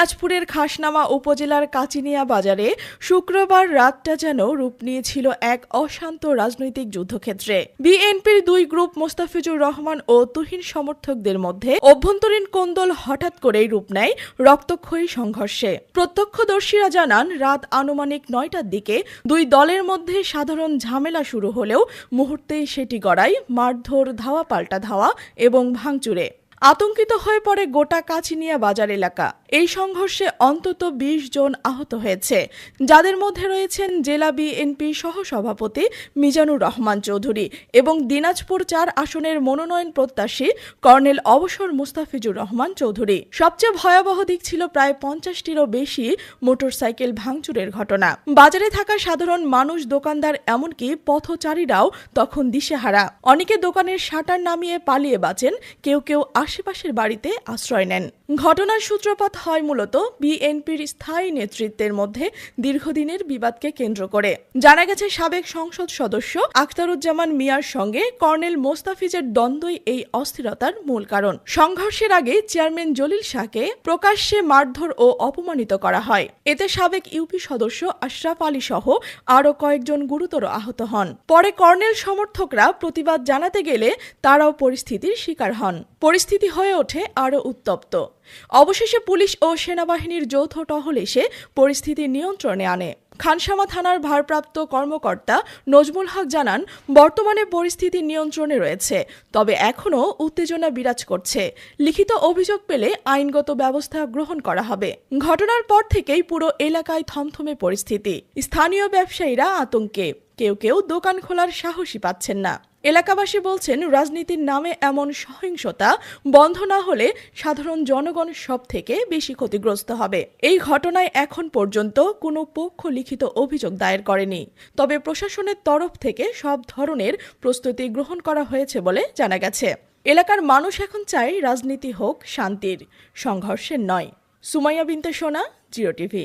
দিনাজপুরের খাসনামা উপজেলার কাচিনিয়া বাজারে শুক্রবার রাতটা যেন রূপ নিয়েছিল এক অশান্ত রাজনৈতিক যুদ্ধক্ষেত্রে। বিএনপির দুই গ্রুপ মোস্তাফিজুর রহমান ও তুহিন সমর্থকদের মধ্যে অভ্যন্তরীণ কোন্দল হঠাৎ করেই রূপ নেয় রক্তক্ষয়ী সংঘর্ষে। প্রত্যক্ষদর্শীরা জানান, রাত আনুমানিক নয়টার দিকে দুই দলের মধ্যে সাধারণ ঝামেলা শুরু হলেও মুহূর্তেই সেটি গড়ায় মারধর, ধাওয়া, পাল্টা ধাওয়া এবং ভাঙচুরে। আতঙ্কিত হয়ে পড়ে গোটা কাচিনিয়া বাজার এলাকা। এই সংঘর্ষে অন্তত ২০ জন আহত হয়েছে, যাদের মধ্যে রয়েছেন জেলা বিএনপি সহসভাপতি মিজানুর রহমান চৌধুরী এবং দিনাজপুর চার আসনের মনোনয়ন প্রত্যাশী কর্নেল অবসর মুস্তাফিজুর রহমান চৌধুরী। সবচেয়ে ভয়াবহ দিক ছিল প্রায় পঞ্চাশটিরও বেশি মোটরসাইকেল ভাঙচুরের ঘটনা। বাজারে থাকা সাধারণ মানুষ, দোকানদার এমনকি পথচারীরাও তখন দিশেহারা। অনেকে দোকানের শাটার নামিয়ে পালিয়ে বাঁচেন, কেউ কেউ আশেপাশের বাড়িতে আশ্রয় নেন। ঘটনার সূত্রপাত হয় মূলত বিএনপির স্থায়ী নেতৃত্বের মধ্যে দীর্ঘদিনের বিবাদকে কেন্দ্র করে। জানা গেছে, সাবেক সংসদ সদস্য আখতারুজ্জামান মিয়ার সঙ্গে কর্নেল মোস্তাফিজের দ্বন্দ্বই এই অস্থিরতার মূল কারণ। সংঘর্ষের আগে চেয়ারম্যান জলিল শাহকে প্রকাশ্যে মারধর ও অপমানিত করা হয়। এতে সাবেক ইউপি সদস্য আশরাফ আলী সহ আরও কয়েকজন গুরুতর আহত হন। পরে কর্নেল সমর্থকরা প্রতিবাদ জানাতে গেলে তারাও পরিস্থিতির শিকার হন। পরিস্থিতি হয়ে ওঠে আরও উত্তপ্ত। অবশেষে পুলিশ ও সেনাবাহিনীর যৌথ টহল এসে পরিস্থিতি নিয়ন্ত্রণে আনে। খানসামা থানার ভারপ্রাপ্ত কর্মকর্তা নজমুল হক জানান, বর্তমানে পরিস্থিতি নিয়ন্ত্রণে রয়েছে, তবে এখনও উত্তেজনা বিরাজ করছে। লিখিত অভিযোগ পেলে আইনগত ব্যবস্থা গ্রহণ করা হবে। ঘটনার পর থেকেই পুরো এলাকায় থমথমে পরিস্থিতি। স্থানীয় ব্যবসায়ীরা আতঙ্কে। কেউ কেউ দোকান খোলার সাহসী পাচ্ছেন না। এলাকাবাসী বলছেন, রাজনীতির নামে এমন সহিংসতা বন্ধ না হলে সাধারণ জনগণ সব থেকে বেশি ক্ষতিগ্রস্ত হবে। এই ঘটনায় এখন পর্যন্ত কোনো পক্ষ লিখিত অভিযোগ দায়ের করেনি। তবে প্রশাসনের তরফ থেকে সব ধরনের প্রস্তুতি গ্রহণ করা হয়েছে বলে জানা গেছে। এলাকার মানুষ এখন চায় রাজনীতি হোক, শান্তির। সংঘর্ষের নয়। সুমাইয়া বিনতে সোনা, জিও টিভি।